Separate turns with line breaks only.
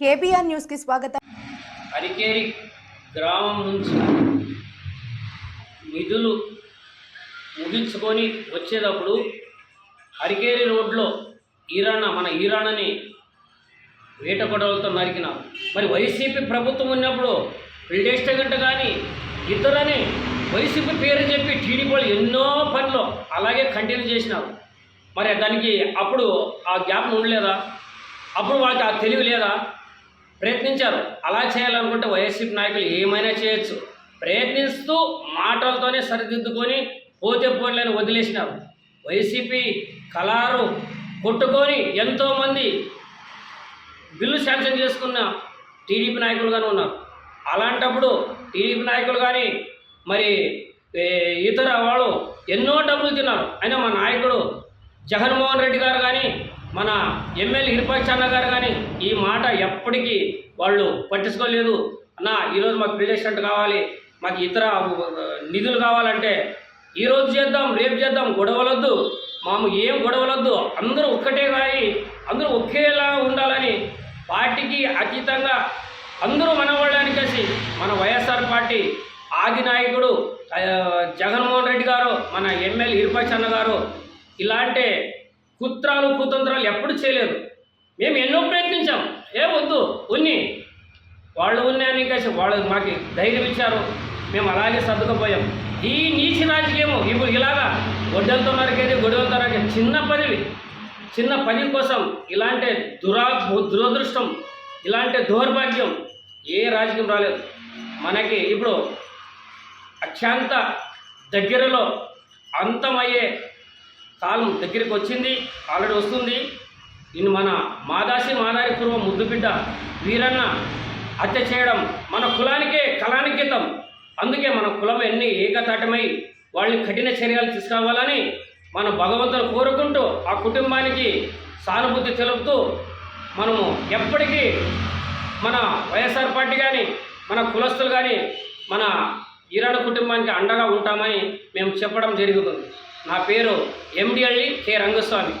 KBR న్యూస్కి స్వాగతం.
అరికేరి గ్రామం నుంచి నిధులు ముగించుకొని వచ్చేటప్పుడు అరికేరి రోడ్లో ఈరాణ మన ఈరాణని వేట గొడవలతో నరికినారు మరి వైసీపీ ప్రభుత్వం ఉన్నప్పుడు విల్డేస్ట గంట కానీ ఇద్దరని వైసీపీ పేరు చెప్పి టీడీపీ వాళ్ళు ఎన్నో పనులు అలాగే కంటిన్యూ చేసినారు. మరి దానికి అప్పుడు ఆ గ్యాప్ ఉండలేదా? అప్పుడు వాళ్ళకి ఆ తెలివి లేదా? ప్రయత్నించారు. అలా చేయాలనుకుంటే వైఎస్సీపీ నాయకులు ఏమైనా చేయొచ్చు. ప్రయత్నిస్తూ మాటలతోనే సరిదిద్దుకొని పోతే పోట్లని వదిలేసినారు. వైసీపీ కలారు కొట్టుకొని ఎంతోమంది బిల్లు శాంక్షన్ చేసుకున్న టీడీపీ నాయకులుగానే ఉన్నారు. అలాంటప్పుడు టీడీపీ నాయకులు కానీ మరి ఇతర వాళ్ళు ఎన్నో డబ్బులు తిన్నారు. అయినా మా నాయకుడు జగన్మోహన్ రెడ్డి గారు కానీ మన ఎమ్మెల్యే హిరిపాచన్న గారు కానీ ఈ మాట ఎప్పటికీ వాళ్ళు పట్టించుకోలేదు. అన్న ఈరోజు మాకు ప్రిజెస్టెంట్ కావాలి మాకు ఇతర నిధులు కావాలంటే ఈరోజు చేద్దాం రేపు చేద్దాం గొడవలొద్దు. మాము ఏం గొడవలొద్దు. అందరూ ఒక్కటే కాయి అందరూ ఒకేలా ఉండాలని పార్టీకి అతీతంగా అందరూ మనవాళ్ళని కలిసి మన వైఎస్ఆర్ పార్టీ ఆది నాయకుడు జగన్మోహన్ రెడ్డి గారు మన ఎమ్మెల్యే ఇరుపచన్న గారు ఇలాంటి కుత్రాలు కుతంత్రాలు ఎప్పుడు చేయలేదు. మేము ఎన్నో ప్రయత్నించాం. ఏ వద్దు ఉన్ని. వాళ్ళు ఉన్నాయని కలిసి వాళ్ళు మాకు ధైర్యం ఇచ్చారు. మేము అలాగే సర్దుకుపోయాం. ఈ నీచి రాజకీయము ఇప్పుడు ఇలాగా గొడ్డలతో నరికేది గొడవలతో నరికేది చిన్న పనివి. చిన్న పని కోసం ఇలాంటి దురా దురదృష్టం ఇలాంటి దౌర్భాగ్యం ఏ రాజకీయం రాలేదు. మనకి ఇప్పుడు అత్యంత దగ్గరలో అంతమయ్యే కాలం దగ్గరికి వచ్చింది ఆల్రెడీ వస్తుంది. ఇన్ని మన మాదాసి మాదారి పూర్వం ముద్దుబిడ్డ వీరన్న హత్య చేయడం మన కులానికే కళానికితం. అందుకే మన కులం ఎన్ని ఏకతాటమై వాళ్ళని కఠిన చర్యలు తీసుకురావాలని మన భగవంతుని కోరుకుంటూ ఆ కుటుంబానికి సానుభూతి తెలుపుతూ మనము ఎప్పటికీ మన వైఎస్ఆర్ పార్టీ కానీ మన కులస్తులు కానీ మన ఈరాణ కుటుంబానికి అండగా ఉంటామని మేము చెప్పడం జరుగుతుంది నా పేరు ఎండిఎల్డి కె రంగస్వామి.